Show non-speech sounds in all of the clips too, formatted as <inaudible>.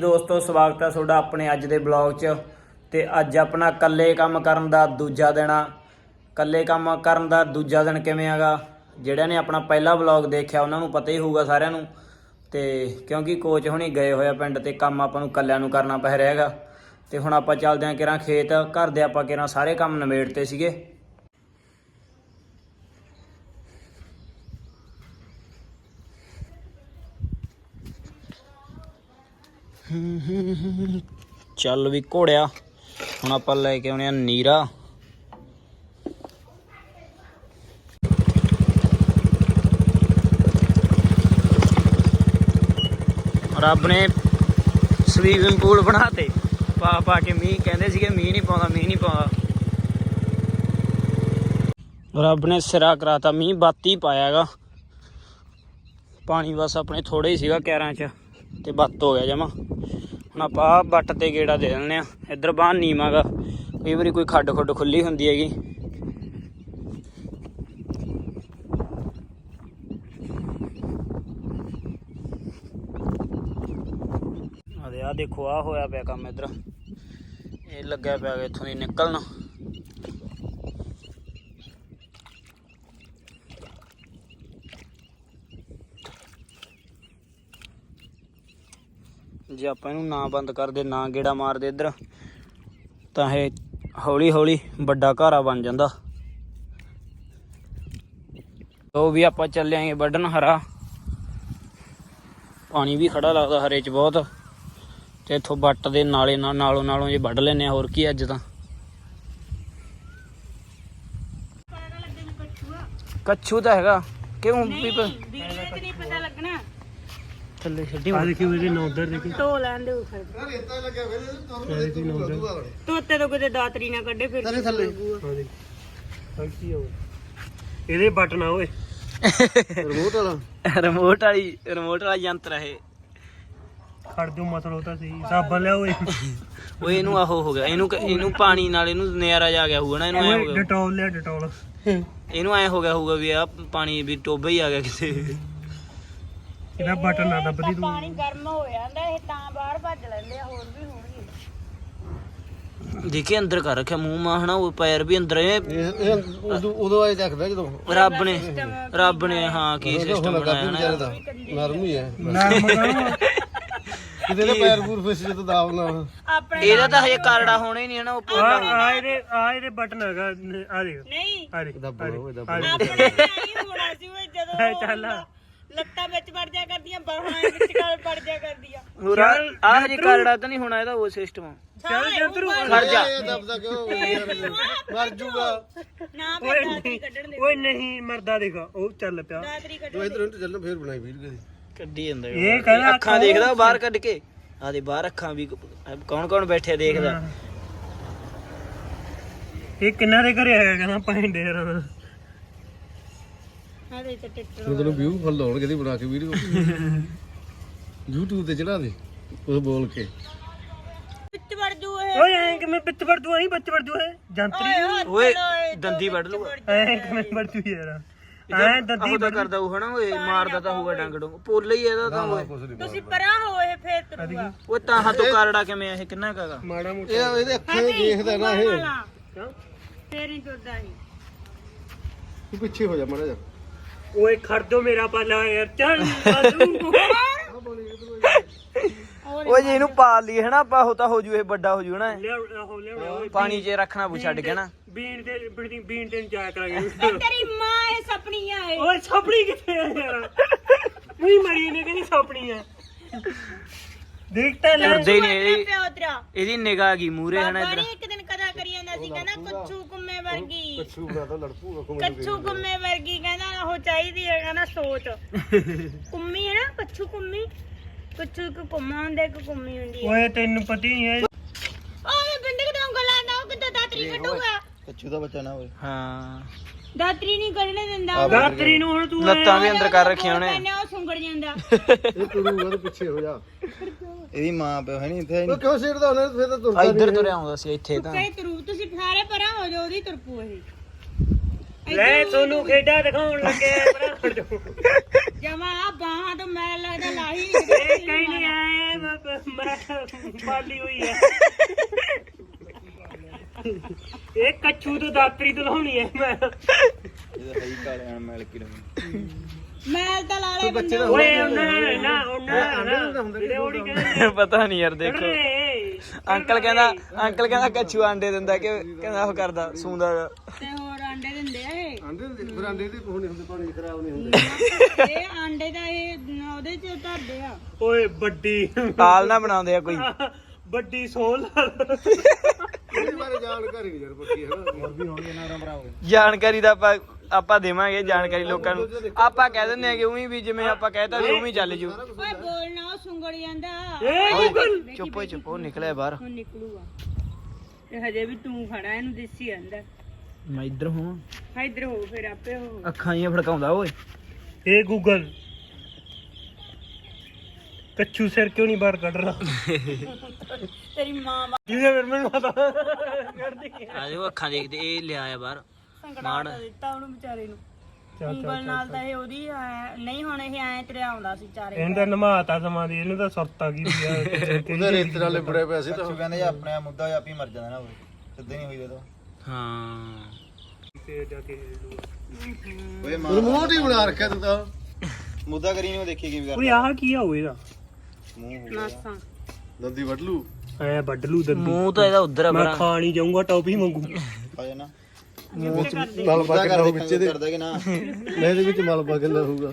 ਦੋਸਤੋ, ਸਵਾਗਤ ਹੈ ਤੁਹਾਡਾ ਆਪਣੇ ਅੱਜ ਦੇ ਬਲੌਗ 'ਚ। ਤੇ ਅੱਜ ਆਪਣਾ ਇਕੱਲੇ ਕੰਮ ਕਰਨ ਦਾ ਦੂਜਾ ਦਿਨ ਆ। ਇਕੱਲੇ ਕੰਮ ਕਰਨ ਦਾ ਦੂਜਾ ਦਿਨ ਕਿਵੇਂ ਆਗਾ? ਜਿਹੜਿਆਂ ਨੇ ਆਪਣਾ ਪਹਿਲਾ ਬਲੌਗ ਦੇਖਿਆ, ਉਹਨਾਂ ਨੂੰ ਪਤਾ ਹੀ ਹੋਊਗਾ ਸਾਰਿਆਂ ਨੂੰ। ਤੇ ਕਿਉਂਕਿ ਕੋਚ ਹੁਣੀ ਗਏ ਹੋਏ ਆ ਪਿੰਡ ਤੇ, ਕੰਮ ਆਪਾਂ ਨੂੰ ਇਕੱਲਿਆਂ ਨੂੰ ਕਰਨਾ ਪੈ ਰਿਹਾ ਹੈਗਾ। ਤੇ ਹੁਣ ਆਪਾਂ ਚੱਲਦੇ ਆਂ ਕਿਰਾਂ ਖੇਤ। ਘਰ ਦੇ ਆਪਾਂ ਕਿਰਾਂ ਸਾਰੇ ਕੰਮ ਨਿਬੇੜਤੇ ਸੀਗੇ। ਚੱਲ ਵੀ ਘੋੜਿਆ। ਹੁਣ ਆਪਾਂ ਲੈ ਕੇ ਆਉਣੇ ਆ ਨੀਰਾ। ਰੱਬ ਨੇ ਸਵੀਮਿੰਗ ਪੂਲ ਬਣਾਤੇ। ਪਾ ਪਾ ਕੇ ਮੀਂਹ ਕਹਿੰਦੇ ਸੀਗੇ, ਮੀਂਹ ਨਹੀਂ ਪਾਉਂਦਾ, ਮੀਂਹ ਨਹੀਂ ਪਾਉਂਦਾ। ਰੱਬ ਨੇ ਸਿਰਾ ਕਰਾਤਾ, ਮੀਂਹ ਬਾਤੀ ਪਾਇਆਗਾ। ਪਾਣੀ ਬਸ ਆਪਣੇ ਥੋੜੇ ਹੀ ਸੀਗਾ ਕੈਰਾਂ 'ਚ। ਤੇ ਬੱਤ ਹੋ ਗਿਆ ਜਮਾ। ਹੁਣ ਆਪਾਂ ਆਹ ਬੱਟ ਤੇ ਗੇੜਾ ਦੇ ਦਿੰਦੇ ਆ ਇੱਧਰ ਬਾਹਰ ਨੀਵਾਂਗਾ ਕਈ ਵਾਰੀ ਕੋਈ ਖੱਡ ਖੁੱਡ ਖੁੱਲੀ ਹੁੰਦੀ ਹੈਗੀ। ਆਦੇ ਆ ਦੇਖੋ ਆ ਹੋਇਆ ਪਿਆ ਕੰਮ ਇੱਧਰ। ਇਹ ਲੱਗਿਆ ਪਿਆ ਇੱਥੋਂ ਦੀ ਨਿਕਲਣਾ। ਜੇ ਆਪਾਂ ਇਹਨੂੰ ਨਾ ਬੰਦ ਕਰਦੇ, ਨਾ ਗੇੜਾ ਮਾਰਦੇ ਇੱਧਰ, ਤਾਂ ਇਹ ਹੌਲੀ ਹੌਲੀ ਵੱਡਾ ਘਾਰਾ ਬਣ ਜਾਂਦਾ। ਉਹ ਵੀ ਆਪਾਂ ਚੱਲੇ ਵੱਢਣ ਹਰਾ। ਪਾਣੀ ਵੀ ਖੜਾ ਲੱਗਦਾ ਹਰੇ ਚ ਬਹੁਤ। ਤੇ ਇੱਥੋਂ ਬੱਟ ਦੇ ਨਾਲੇ ਨਾਲ ਨਾਲੋਂ ਨਾਲੋਂ ਜੇ ਵੱਢ ਲੈਨੇ ਆ, ਹੋਰ ਕੀ ਅੱਜ ਤਾਂ। ਕੱਛੂ ਤਾਂ ਹੈਗਾ। ਕਿਉਂ ਵੀ ਪ- ਥੱਲੇ ਛੱਡੀ ਆ ਦੇਖੀ ਉਹਦੇ ਨਾ ਉਧਰ ਦੇਖੀ ਧੋ ਲੈਣ ਦੇ ਫਿਰ। ਦੇਖੀ ਨਾ ਉਧਰ। ਤੋਤੇ ਤੋਂ ਕਿਤੇ ਦਾਤਰੀ ਨਾ ਕੱਢੇ ਫਿਰ ਥੱਲੇ। ਥੱਲੇ ਹਾਂ ਦੇਖ। ਹਾਂ ਕੀ ਹੋ ਇਹਦੇ ਬਟਨ ਆ ਓਏ। ਰਿਮੋਟ ਵਾਲਾ? ਰਿਮੋਟ ਵਾਲੀ ਰਿਮੋਟ ਵਾਲਾ ਯੰਤਰ ਹੈ ਇਹ। ਖੜ ਜੋ ਮਸਲ ਤਾਂ ਸਹੀ। ਸਾਬਣ ਲਿਆ ਓਏ। ਉਹ ਇਹਨੂੰ ਆਹੋ ਹੋ ਗਿਆ। ਇਹਨੂੰ ਕ- ਇਹਨੂੰ ਪਾਣੀ ਨਾਲ ਇਹਨੂੰ ਨਜ਼ਾਰਾ ਜਾ ਗਿਆ ਹੋਊਗਾ ਨਾ ਇਹਨੂੰ ਐ ਹੋ ਓਏ ਗਿਆ। ਡਟੋਲ ਲਿਆ ਡਟੋਲ। ਇਹਨੂੰ ਐ ਹੋ ਗਿਆ ਹੋਊਗਾ ਵੀ ਆ ਪਾਣੀ ਵੀ ਟੋਬਾ ਹੀ ਆ ਗਿਆ ਕਿਸੇ ਇਹਦਾ ਬਟਨ ਨਾ ਦੱਬਦੀ ਤੂੰ ਪਾਣੀ ਗਰਮ ਹੋ ਜਾਂਦਾ ਇਹ ਤਾਂ ਬਾਹਰ ਭੱਜ ਲੈਂਦੇ ਆ ਹੋਰ ਵੀ ਹੋਣਗੇ ਦੇਖੇ ਅੰਦਰ ਕਰ ਰੱਖਿਆ ਮੂੰਹ ਮਾ ਹਨਾ ਉਹ ਪੈਰ ਵੀ ਅੰਦਰ ਇਹ ਉਦੋਂ ਉਦੋਂ ਆਏ ਦੇਖਦਾ ਜਦੋਂ। ਰੱਬ ਨੇ ਰੱਬ ਨੇ ਹਾਂ ਕੀ ਸਿਸਟਮ ਬਣਾਇਆ ਨਾ ਦਾ। ਨਰਮ ਹੀ ਹੈ ਨਰਮ ਕਾ ਕਿਤੇ ਦੇ ਪੈਰ ਪੂਰ ਫਿਸ ਜਦੋਂ ਦਾਵ ਨਾ ਆਪਣੇ ਇਹਦਾ ਤਾਂ ਹਜੇ ਕਰੜਾ ਹੋਣਾ ਹੀ ਨਹੀਂ ਹਨਾ ਉਹ ਆ ਆ ਇਹਦੇ ਆ ਇਹਦੇ ਬਟਨ ਹੈਗਾ ਆ ਦੇਖ। ਨਹੀਂ। ਆ ਦੇਖ ਦੱਬ ਲਓ ਦੱਬ ਆ ਦੇਖ। ਆਪਣੇ ਨਹੀਂ ਹੋਣਾ ਸੀ ਓਏ ਜਦੋਂ ਚੱਲ ਲੱਤਾਂ ਵਿੱਚ ਵੜ ਜਾ ਕਰਦੀਆਂ ਬਾਹਾਂ ਵਿੱਚ ਕਾਲ ਵੜ ਜਾ ਕਰਦੀਆਂ। ਹੋਰ ਆ ਆਹ ਕਰੜਾ ਤਾਂ ਨਹੀਂ ਹੋਣਾ ਇਹਦਾ ਉਹ ਸਿਸਟਮ ਚੱਲ ਜੰਤਰੂ ਖੜ ਜਾ। ਇਹ ਦੱਬਦਾ ਕਿਉਂ ਮਰ ਜੂਗਾ ਨਾ ਦਾਤਰੀ ਨਹੀਂ ਕੱਢਣ ਦੇ। ਓਏ ਨਹੀਂ ਮਰਦਾ ਦੇਖ ਉਹ ਚੱਲ ਪਿਆ। ਦਾਤਰੀ ਕੱਢ ਇਧਰ ਚੱਲ ਫੇਰ ਬਣਾਈ ਵੀਡੀਓ ਕੱਢੀ ਜਾਂਦਾ ਇਹ ਕਹਿੰਦਾ ਅੱਖਾਂ ਦੇਖਦਾ ਬਾਹਰ ਕੱਢ ਕੇ। ਆਦੇ ਬਾਹਰ ਅੱਖਾਂ ਵੀ ਕੌਣ ਕੌਣ ਬੈਠੇ ਦੇਖਦਾ। ਇਹ ਕਿੰਨਾ ਦੇ ਘਰੇ ਆਇਆ ਕਹਿੰਦਾ ਪੈਣ ਦੇ ਤੇ ਟਿੱਟਰ ਤੂੰ ਤੈਨੂੰ ਵਿਊ ਫੁੱਲ ਹੋਣਗੇ ਦੀ ਬਣਾ ਕੇ ਵੀਡੀਓ। YouTube ਤੇ ਚੜਾ ਦੇ ਉਹ ਬੋਲ ਕੇ। ਵਿੱਚ ਵੜ ਜੂ ਇਹ। ਓਏ ਐਂ ਕਿਵੇਂ ਪਿੱਤ ਵੜ ਦੂ ਐਂ ਬੱਚ ਵੜ ਦੂ ਇਹ? ਜੰਤਰੀ ਓਏ ਦੰਦੀ ਵੱਢ ਲੂਗਾ ਐਂ ਕਿਵੇਂ ਵੜ ਦੂ ਯਾਰ। ਐਂ ਦੰਦੀ ਤਾਂ ਕਰਦਾ ਉਹ ਹਨਾ ਓਏ ਮਾਰਦਾ ਤਾਂ ਹੋਊਗਾ ਡੰਗ ਡੋਂ ਪੋਲਾ ਹੀ ਇਹਦਾ ਤਾਂ ਓਏ। ਕੁਛ ਨਹੀਂ ਤੁਸੀਂ ਪਰਾਂ ਹੋ ਇਹ ਫੇਰ ਤਰੂਗਾ ਉਹ ਤਾਂ ਹੱਥੋਂ ਕਰੜਾ ਕਿਵੇਂ ਆ ਇਹ ਕਿੰਨਾ ਕਗਾ ਮਾੜਾ ਮੋਟਾ। ਇਹ ਇਹਦੇ ਅੱਖਾਂ ਹੀ ਦੇਖਦਾ ਨਾ ਇਹ। ਕਿਉਂ? ਫੇਰ ਨਹੀਂ ਤੁਰਦਾ ਇਹ। ਤੂੰ ਪਿੱਛੇ ਹੋ ਜਾ ਮਾੜਾ ਜਾ ਓਏ ਖੜ ਦੋ ਮੇਰਾ ਪਾਲਾ ਯਾਰ ਚੱਲ ਆਜੂ ਓਏ ਜੇ ਇਹਨੂੰ ਪਾਲ ਲਈ ਹਨਾ ਆਪਾਂ ਹੋ ਤਾਂ ਹੋ ਜੂ ਇਹ ਵੱਡਾ ਹੋ ਜੂ ਹਨਾ। ਪਾਣੀ 'ਚ ਰੱਖਣਾ ਪੂ ਛੱਡ ਕੇ ਨਾ ਬੀਨ ਤੇ ਬੀਨ ਬੀਨ ਤੇ ਜਾ ਕਰਾਂਗੇ। ਤੇਰੀ ਮਾਂ ਇਹ ਸਪਨੀ ਆ ਇਹ। ਓਏ ਛਪੜੀ ਕਿੱਥੇ ਆ ਯਾਰ? ਮੂੰਹ ਮਰੀ ਨੇ ਕਹਿੰਦੀ ਛਪੜੀ ਆ ਦੇਖਤਾ ਲੈ। ਨਹੀਂ ਪਿਓ ਤੇਰਾ ਇਹਦੀ ਨਿਗਾਹ ਗਈ ਮੂਰੇ ਹਨਾ ਬਾਬਾ ਇਧਰ। ਨੇ ਇੱਕ ਦਿਨ ਕਦਾ ਕਰੀ ਜਾਂਦਾ ਸੀ ਕਹਿੰਦਾ ਕੱਛੂ ਵਰਗੀ। ਕੱਛੂ ਬਣਾ ਤਾਂ ਲੜਪੂਗਾ ਕੋਲ ਕੱਛੂ ਕੁੰਮੇ ਵਰਗੀ ਕਹਿੰਦਾ ਉਹ ਚਾਹੀਦੀ ਹੈ ਕਹਿੰਦਾ ਸੋਚ। ਕੁੰਮੀ ਹੈ ਨਾ ਕੱਛੂ ਕੁੰਮੀ ਕੱਛੂ ਇੱਕ ਕੁੰਮਾ ਹੁੰਦਾ ਇੱਕ ਕੁੰਮੀ ਹੁੰਦੀ ਹੈ ਓਏ ਤੈਨੂੰ ਪਤਾ ਹੀ ਹੈ। ਓਏ ਬਿੰਦਕ ਦਾ ਉਂਗਲਾਂ ਨਾ ਉਹ ਕਿੱਦਾਂ ਦਾਤਰੀ ਕੱਢੂਗਾ? ਕੱਚੂ ਦਾ ਬੱਚਾ ਨਾ ਹੋਵੇ। ਹਾਂ। ਦਾਤਰੀ ਨਹੀਂ ਕੱਢਣੇ ਦਿੰਦਾ। ਦਾਤਰੀ ਨੂੰ ਹੁਣ ਤੂੰ ਲੱਤਾਂ ਵੀ ਅੰਦਰ ਕਰ ਰੱਖੀਆਂ ਉਹਨੇ ਕਹਿੰਦਾ ਉਹ ਸੁੰਗੜ ਜਾਂਦਾ। <laughs> ਇਹ ਤੁਰੂਗਾ ਤੇ ਪਿੱਛੇ ਹੋ ਜਾ। ਇਹਦੀ ਮਾਂ ਪਿਓ ਹੈ ਨਹੀਂ ਇੱਥੇ ਉਹ ਕਿਉਂ ਸਿਰਦਾ ਉਹਨੇ? ਫਿਰ ਤਾਂ ਤੁਰਦਾ ਇੱਧਰ ਤੁਰਿਆ ਆਉਂਦਾ ਸੀ ਇੱਥੇ ਤਾਂ। ਕਈ ਤੁਰੂ। ਤੁਸੀਂ ਸਾਰੇ ਪਰਾਂ ਹੋ ਜਾਓ ਉਹਦੀ ਤੁਰਪੂ ਇਹ। ਲੈ ਤੁਹਾਨੂੰ ਖੇਡਾ ਦਿਖਾਉਣ ਲੱਗੇ ਪਰਾਂ ਜਮਾ ਆ ਬਾਹਾਂ ਤੋਂ ਮੈਂ ਲੱਗਦਾ ਲਾਹੀ ਇਹ ਕਹੀਂ ਨਹੀਂ ਆਏ ਮੈਂ ਪਾਲੀ ਹੋਈ ਹੈ। <laughs> ਇਹ ਕੱਛੂ ਤੋਂ ਦਾਤਰੀ ਤੋਂ ਲਾਉਣੀ ਹੈ ਮੈਂ। ਇਹਦਾ ਸਹੀ ਕਾਲੇ ਨਾਲ ਮਿਲ ਕੇ ਲਾਉਣੀ। ਮੈਲ ਤਾਂ ਲਾ ਲੈ ਬੰਦੇ। ਓਏ ਉਹਨਾਂ ਨਾ ਉਹਨਾਂ ਨਾ ਜਿਹੜੇ ਉਹੜੀ ਕਹਿੰਦੇ। <laughs> ਪਤਾ ਨਹੀਂ ਯਾਰ ਦੇਖੋ। ਨੇ ਅੰਕਲ ਕਹਿੰਦਾ ਅੰਕਲ ਕਹਿੰਦਾ ਕੱਛੂ ਆਂਡੇ ਦਿੰਦਾ ਕਿ ਕਹਿੰਦਾ ਉਹ ਕਰਦਾ ਸੂੰਦਾ। ਗਾ। ਤੇ ਹੋਰ ਆਂਡੇ ਦਿੰਦੇ ਆ ਇਹ? ਆਂਡੇ ਦੇ ਫਿਰ ਆਂਡੇ ਦੀ ਕੋਹਣੀ ਹੁੰਦੇ ਪਾਣੀ ਖਰਾਬ ਨਹੀਂ ਹੁੰਦੇ। ਇਹ ਆਂਡੇ ਦਾ ਇਹ ਉਹਦੇ ਚ ਧਰਦੇ ਆ। ਓਏ ਵੱਡੀ। ਤਾਲ ਨਾ ਬਣਾਉਂਦੇ ਆ ਕੋਈ। <laughs> ਵੱਡੀ ਸੋਲ। <laughs> ਇਹਦੇ ਬਾਰੇ ਜਾਣਕਾਰੀ ਨਹੀਂ ਯਾਰ ਪੱਕੀ ਹੈ ਨਾ ਹੋਰ ਵੀ ਹੋਣਗੇ ਨਾ ਰਾਮ ਰਾਮ ਜਾਣਕਾਰੀ ਦਾ ਆਪਾਂ ਆਪਾਂ ਦੇਵਾਂਗੇ ਜਾਣਕਾਰੀ ਲੋਕਾਂ ਨੂੰ। ਆਪਾਂ ਕਹਿ ਦਿੰਦੇ ਆ ਕਿ ਉਵੇਂ ਵੀ ਜਿਵੇਂ ਆਪਾਂ ਕਹਿਤਾ ਵੀ ਉਵੇਂ ਚੱਲ ਜੂ। ਓਏ ਬੋਲਣਾ ਉਹ ਸੁੰਗੜ ਜਾਂਦਾ। ਚੁੱਪ ਹੋਈ ਚੁੱਪ ਉਹ ਨਿਕਲਿਆ ਬਾਹਰ। ਹੁਣ ਨਿਕਲੂਗਾ। ਤੇ ਹਜੇ ਵੀ ਤੂੰ ਖੜਾ ਇਹਨੂੰ ਦਿਸੀ ਜਾਂਦਾ ਮੈਂ ਇੱਧਰ ਹਾਂ ਹਾਂ ਇੱਧਰ ਹੋ ਫਿਰ ਆਪੇ ਹੋ। ਅੱਖਾਂ ਹੀ ਫੜਕਾਉਂਦਾ ਓਏ। ਏ ਗੂਗਲ! ਕੱਛੂ ਸਿਰ ਕਿਉਂ ਨਹੀਂ ਬਾਹਰ ਕੱਢ ਰਹਾ ਤੇਰੀ ਮਾਂ ਜਿਹਦੇ ਫਿਰ ਮੈਨੂੰ ਪਤਾ? ਕਰਦੀ ਆਜੋ ਅੱਖਾਂ ਦੇਖਦੇ ਇਹ ਲਿਆ ਆ ਬਾਹਰ। ਸੰਗੜਾ ਦਿੱਤਾ ਉਹਨੂੰ ਵਿਚਾਰੇ ਨੂੰ। ਉਂਗਲ ਨਾਲ ਤਾਂ ਇਹ ਉਹਦੀ ਐਂ- ਨਹੀਂ ਹੁਣ ਇਹ ਐ ਤੇਰੇ ਆਉਂਦਾ ਸੀ ਚਾਰੇ ਇਹਨੂੰ ਤਾਂ ਨਮਾਤਾ ਸਮਾਂ ਦੀ ਇਹਨੂੰ ਤਾਂ ਸੁਰਤ ਆ ਵੀ ਆ ਉਹਦੇ ਰੇਤ ਨਾਲ ਲਿਬੜੇ ਪਏ ਸੀ ਤਾਂ ਕਹਿੰਦੇ ਜੇ ਆਪਣੇ ਆਪ ਮੁੱਦਾ ਜਾਂ ਆਪੀ ਮਰ ਜਾਂਦਾ ਨਾ ਉਹ। ਸਿੱਧੇ ਨਹੀਂ ਹੋਈ ਜਦੋਂ ਹਾਂ। ਤੇ ਜਾ ਕੇ ਓਏ ਮਾਂ ਰਿਮੋਟ ਹੀ ਬਣਾ ਰੱਖਿਆ ਤੂੰ ਤਾਂ। ਮੁੱਦਾ ਕਰੀ ਨਹੀਂ ਉਹ ਦੇਖੀ ਓਏ ਕਰਦਾ। ਆਹ ਕੀ ਆ ਹੋ ਗਿਆ। ਨਾਸਾਂ। ਦੰਦੀ ਵੱਢ ਲੂ ਐ ਵੱਢ ਲੂ ਦੰਦੀ। ਮੂੰਹ ਤਾਂ ਇਹਦਾ ਉਧਰ ਆ ਮੈਂ ਪਰਾਂ ਖਾਣ ਹੀ ਜਾਊਂਗਾ ਟੌਪੀ ਮੰਗੂ। ਖਾ ਜਾਣਾ। ਮਲ ਪਾ ਮੁੱਦਾ ਕੇ ਕਰ ਲਾਉ ਵਿੱਚ ਵਿੱਚ ਇਹਦੇ ਕਰਦਾ ਕਿ ਨਾ? ਨਹੀਂ ਇਹਦੇ ਵਿੱਚ ਮਲ ਪਾ ਕੇ ਲਾਹੂਗਾ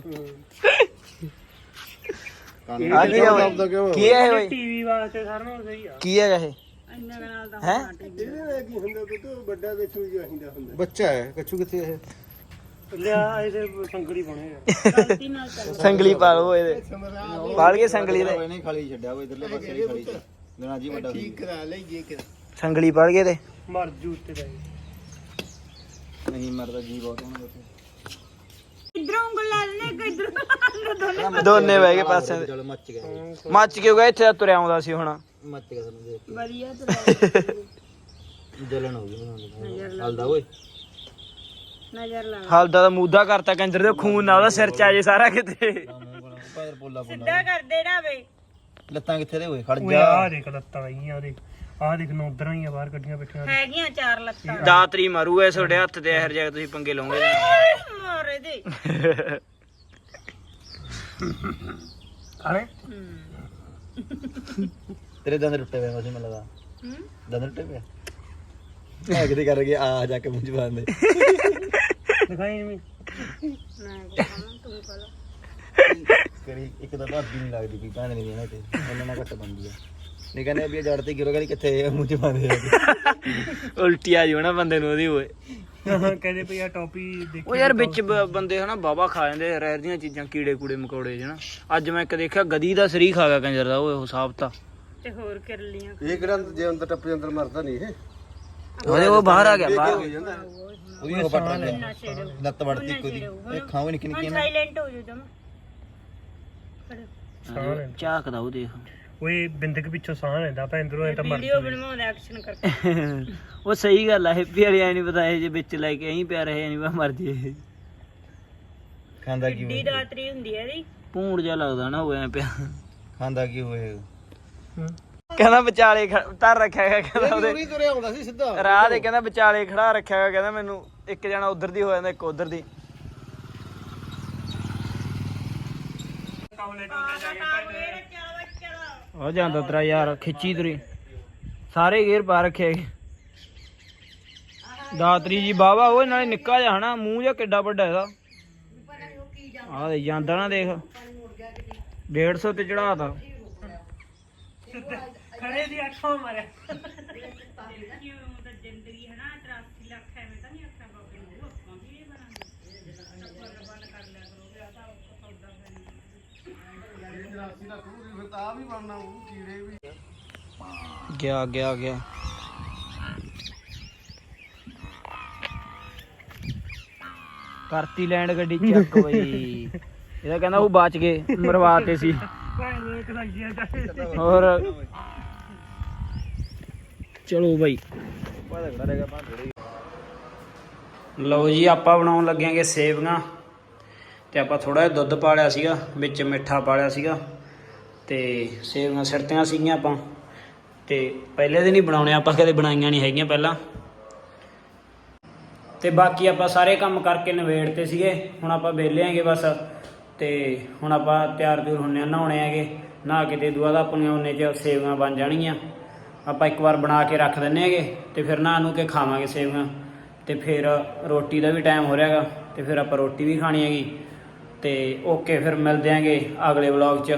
ਕੰਨ ਆ ਕੀ ਆ ਓਏ। ਆਪਦਾ ਕਿਉਂ? ਕੀ ਹੈ ਇਹ ਓਏ? ਟੀਵੀ ਵਾਸਤੇ ਸਾਰਿਆਂ ਨਾਲੋਂ ਸਹੀ ਆ। ਕੀ ਹੈਗਾ ਇਹ? ਇੰਨਾ ਕੁ ਨਾਲ ਦਾ ਹੈ? ਇਹਦੇ ਕੀ ਹੁੰਦਾ ਤੂੰ ਵੱਡਾ ਕੱਛੂ ਚਾਹੀਦਾ ਹੁੰਦਾ? ਬੱਚਾ ਹੈ। ਕੱਛੂ ਕਿੱਥੇ ਹੈ ਲਿਆ ਇਹਦੇ ਗਲਤੀ ਨਾਲ ਚੱਲ ਸੰਗਲੀ ਪਾ ਲਓ ਇਹਦੇ ਪਾਲ ਕੇ ਸੰਗਲੀ ਦੇ। ਹੋਏ ਨਹੀਂ ਖਾਲੀ ਛੱਡਿਆ ਉਹ ਇਧਰਲੇ ਪਾਸੇ ਵਾਲੀ ਖਾਲੀ ਚ ਗਣਾ ਜੀ ਵੱਡਾ ਸੀ। ਕਰਾ ਲਈਏ ਕਿ ਸੰਗਲੀ ਪਾਲ ਕੇ ਤੇ ਮਰ ਜੂ ਤੇ ਬਈ ਨਹੀਂ ਮਰਦਾ ਜੀ ਬਹੁਤ ਹੋਣਾ ਉੱਥੇ। ਇਧਰੋਂ ਉਂਗਲ ਲਾ ਲੈਣੇ ਕਿ ਇਧਰੋਂ ਦੋਨੇ ਬਹਿ ਗਏ ਪਾਸੇ। ਚਲ ਮੱਚ ਗਿਆ। ਮੱਚ ਕੇ ਗਿਆ ਇੱਥੇ ਤਾਂ ਤੁਰਿਆ ਆਉਂਦਾ ਸੀ ਹੁਣ। ਮੱਚ ਗਿਆ ਸਾਨੂੰ ਦੇਖ ਵਧੀਆ ਤੇ ਜਲਨ ਹੋ ਗਈ ਹਲਦਾ ਓਏ। ਨਜ਼ਰ ਲਾ ਹਲਦਾ ਦਾ ਮੂਦਾ ਕਰਤਾ ਕੰਜਰ ਦੇ ਖੂਨ ਨਾਲ ਉਹਦਾ ਸਿਰ ਚ ਆ ਜੇ ਸਾਰਾ ਕਿਤੇ। ਪੈਰ ਪੋਲਾ ਪੋਲਾ ਸਿੱਧਾ ਕਰਦੇ ਨਾ ਵੇ ਲੱਤਾਂ ਕਿੱਥੇ ਦੇ ਹੋਏ ਖੜ ਓਏ ਜਾ। ਆਹ ਦੇਖ ਲੱਤਾਂ ਆਈਆਂ ਦੇਖ। ਆਹ ਦੇਖ ਨੌਦਰਾਂ ਹੀ ਆ ਬਾਹਰ ਕੱਢੀਆਂ ਬੈਠੀਆਂ ਹੈਗੀਆਂ ਚਾਰ ਲੱਤਾਂ। ਦਾਤਰੀ ਮਾਰੂ ਐ ਤੁਹਾਡੇ ਹੱਥ ਤੇ ਇਹਰ ਜਾ ਤੁਸੀਂ ਪੰਗੇ ਲਓਗੇ ਮਾਰੇ ਦੇ ਖਾਣੇ ਤੇਰੇ ਦੰਦ ਟੁੱਟੇ ਮਸੀਂ ਮੈਨੂੰ ਲੱਗਾ ਹੂੰ। ਦੰਦ ਟੁੱਟੇ ਪਏ ਆ। ਕਿਤੇ ਕਰ ਗਏ ਆ ਜਾ ਕੇ ਮੂੰਹ ਚ ਦਿਖਾਈ ਨਹੀਂ। ਮੈਂ ਕਹਾਂ ਤੂੰ ਕਹ ਕਰੀ ਇੱਕ ਤਾਂ ਭਾਬੀ ਨਹੀਂ ਲੱਗਦੀ ਕੋਈ ਭੈਣ ਨਹੀਂ ਇਹਨਾਂ ਤੇ ਉਹਨਾਂ ਨਾਲ ਘੱਟ ਬੰਦੀ ਆ। ਨਹੀਂ ਕਹਿੰਦੇ ਵੀ ਇਹ ਜੜ ਤੇ ਗਿਰੋ ਕਰੀ ਕਿੱਥੇ ਆ, ਮੂੰਹ ਚ ਪਾਉਂਦੇ ਆ। ਉਲਟੀ ਆ ਜਾਊ ਨਾ ਬੰਦੇ ਨੂੰ ਉਹਦੀ ਓਏ। ਕਹਿੰਦੇ ਭਈ ਆ ਟੋਪੀ ਦੇਖੀ ਉਹ ਯਾਰ ਵਿੱਚ ਬ- ਬੰਦੇ ਹਨਾ ਬਾਬਾ ਖਾ ਜਾਂਦੇ ਰਹਿ ਦੀਆਂ ਚੀਜ਼ਾਂ ਕੀੜੇ ਕੂੜੇ ਮਕੌੜੇ ਜਣਾ ਅੱਜ ਮੈਂ ਇੱਕ ਦੇਖਿਆ ਗਦੀ ਦਾ ਸਰੀ ਖਾ ਗਿਆ ਕੰਜਰ ਦਾ ਉਹ ਹਿਸਾਬ ਤਾਂ। ਤੇ ਹੋਰ ਕਰ ਲੀਆਂ ਇਹ ਕਿਹੜਾ ਜੇ ਅੰਦਰ ਟੱਪੇ ਅੰਦਰ ਮਰਦਾ ਨਹੀਂ ਇਹ। ਉਹਦੇ ਉਹ ਬਾਹਰ ਆ ਗਿਆ ਬਾਹਰ। ਉਹ ਵੀ ਉਹ ਪਟ ਰਿਹਾ ਲੱਤ ਵੜਤੀ ਕੋਈ ਦੀ ਇਹ ਖਾਓ ਨਿੱਕੀ ਨਿੱਕੀ ਹੁਣ ਸਾਇਲੈਂਟ ਹੋ ਜਾ ਜਮ। ਝਾਕਦਾ ਉਹ ਦੇਖ। ਓਏ ਬਿੰਦਕ ਪਿੱਛੋਂ ਸਾਹ ਲੈਂਦਾ ਭੈਣ ਅੰਦਰੋਂ ਐ ਤਾਂ ਮਰ ਵੀਡੀਓ ਬਣਵਾਉਂਦਾ ਐਕਸ਼ਨ ਕਰਕੇ <laughs> ਉਹ ਸਹੀ ਗੱਲ ਆ ਹੈਪੀ ਵਾਲੀ ਐ ਨਹੀਂ ਪਤਾ ਇਹ ਜੇ ਵਿੱਚ ਲੈ ਕੇ ਐਂ ਪਿਆ ਰਹੇ ਨਹੀਂ ਮਰ ਜੇ। ਖਾਂਦਾ ਕੀ ਹੋਏ ਦਾਤਰੀ ਹੁੰਦੀ ਹੈ ਇਹਦੀ। ਭੂੰਡ ਜਿਹਾ ਲੱਗਦਾ ਨਾ ਉਹ ਐ ਪਿਆ। ਖਾਂਦਾ ਕੀ ਹੋਏ ਕਹਿੰਦਾ ਵਿਚਾਲੇ ਖ- ਧਰ ਰੱਖਿਆ ਹੈਗਾ ਕਹਿੰਦਾ ਉਹਦੇ। ਪੂਰੀ ਤੁਰਿਆ ਆਉਂਦਾ ਸੀ ਸਿੱਧਾ। ਰਾਹ ਦੇ ਕਹਿੰਦਾ ਵਿਚਾਲੇ ਖੜਾ ਰੱਖਿਆ ਹੋਇਆ ਕਹਿੰਦਾ ਮੈਨੂੰ ਇੱਕ ਜਣਾ ਉਧਰ ਦੀ ਹੋ ਜਾਂਦਾ ਇੱਕ ਉਧਰ ਦੀ। ਹੋ ਜਾਂਦਾ ਤੇਰਾ ਯਾਰ ਖਿੱਚੀ ਤੁਰੀ। ਸਾਰੇ ਗੇਰ ਪਾ ਰੱਖਿਆ ਦਾਤਰੀ ਜੀ ਬਾਵਾ ਉਹ ਨਾਲੇ ਨਿੱਕਾ ਜਿਹਾ ਹਨਾ ਮੂੰਹ ਜਿਹਾ ਕਿੱਡਾ ਵੱਡਾ ਇਹਦਾ। ਆ ਦੇ ਜਾਂਦਾ ਨਾ ਦੇਖ। 150 ਤੇ ਚੜਾਤਾ ਖੜੇ ਦੀ ਅੱਖਾਂ ਮਾਰਿਆ। ਜ਼ਿੰਦਗੀ ਹੈ ਨਾ 83 ਲੱਖ ਐਵੇਂ ਤਾਂ ਨਹੀਂ ਅੱਖਾਂ ਬਾਬੇ ਨੂੰ ਆਪਾਂ ਵੀ ਇਹ ਬਣਾਂਗੇ ਫਿਰ ਤਾਂ ਆ ਵੀ ਬਣਨਾ ਉਹ ਕੀੜੇ ਵੀ ਗਿਆ ਗਿਆ ਗਿਆ। ਕਰਤੀ ਲੈਂਡ ਗੱਡੀ ਚੱਕ ਬਈ। ਇਹਦਾ ਕਹਿੰਦਾ ਉਹ ਬਚ ਗਏ ਮਰਵਾਤੇ ਸੀ। ਹੋਰ? ਚਲੋ ਬਾਈ। ਲਓ ਜੀ, ਆਪਾਂ ਬਣਾਉਣ ਲੱਗਿਆਂਗੇ ਸੇਵੀਆਂ। ਤੇ ਆਪਾਂ ਥੋੜਾ ਜਿਹਾ ਦੁੱਧ ਪਾ ਲਿਆ ਸੀਗਾ, ਵਿੱਚ ਮਿੱਠਾ ਪਾ ਲਿਆ ਸੀਗਾ। ਤੇ ਸੇਵੀਆਂ ਸਿਰਤੀਆਂ ਸੀਗੀਆਂ ਆਪਾਂ। ਤੇ ਪਹਿਲੇ ਦਿਨ ਹੀ ਬਣਾਉਣੇ ਆਪਾਂ ਕਦੇ ਬਣਾਈਆਂ ਨਹੀਂ ਹੈਗੀਆਂ ਪਹਿਲਾਂ। ਤੇ ਬਾਕੀ ਆਪਾਂ ਸਾਰੇ ਕੰਮ ਕਰਕੇ ਨਵੇੜਤੇ ਸੀਗੇ। ਹੁਣ ਆਪਾਂ ਵਿਹਲੇ ਆਂਗੇ ਬਸ। ਤੇ ਹੁਣ ਆਪਾਂ ਤਿਆਰ ਤਿਉਰ ਹੁੰਨੇ ਆ, ਨਹਾਉਣੇ ਹੈਗੇ। ਨਹਾ ਕੇ ਤੇ ਦੁਆ ਦਾ ਆਪਣੀਆਂ ਉਹਨੇ ਚ ਸੇਵੀਆਂ ਬਣ ਜਾਣਗੀਆਂ। ਆਪਾਂ ਇੱਕ ਵਾਰ ਬਣਾ ਕੇ ਰੱਖ ਦਿੰਨੇ ਹੈਗੇ, ਤੇ ਫਿਰ ਨਾ ਨੂੰ ਕੇ ਖਾਵਾਂਗੇ ਸੇਵੀਆਂ ਤੇ ਫਿਰ ਰੋਟੀ ਦਾ ਵੀ ਟਾਈਮ ਹੋ ਰਿਹਾਗਾ, ਤੇ ਫਿਰ ਆਪਾਂ ਰੋਟੀ ਵੀ ਖਾਣੀ ਹੈਗੀ। ਤੇ ਓਕੇ ਫਿਰ ਮਿਲਦੇ ਆਂਗੇ ਅਗਲੇ ਵਲੌਗ 'ਚ।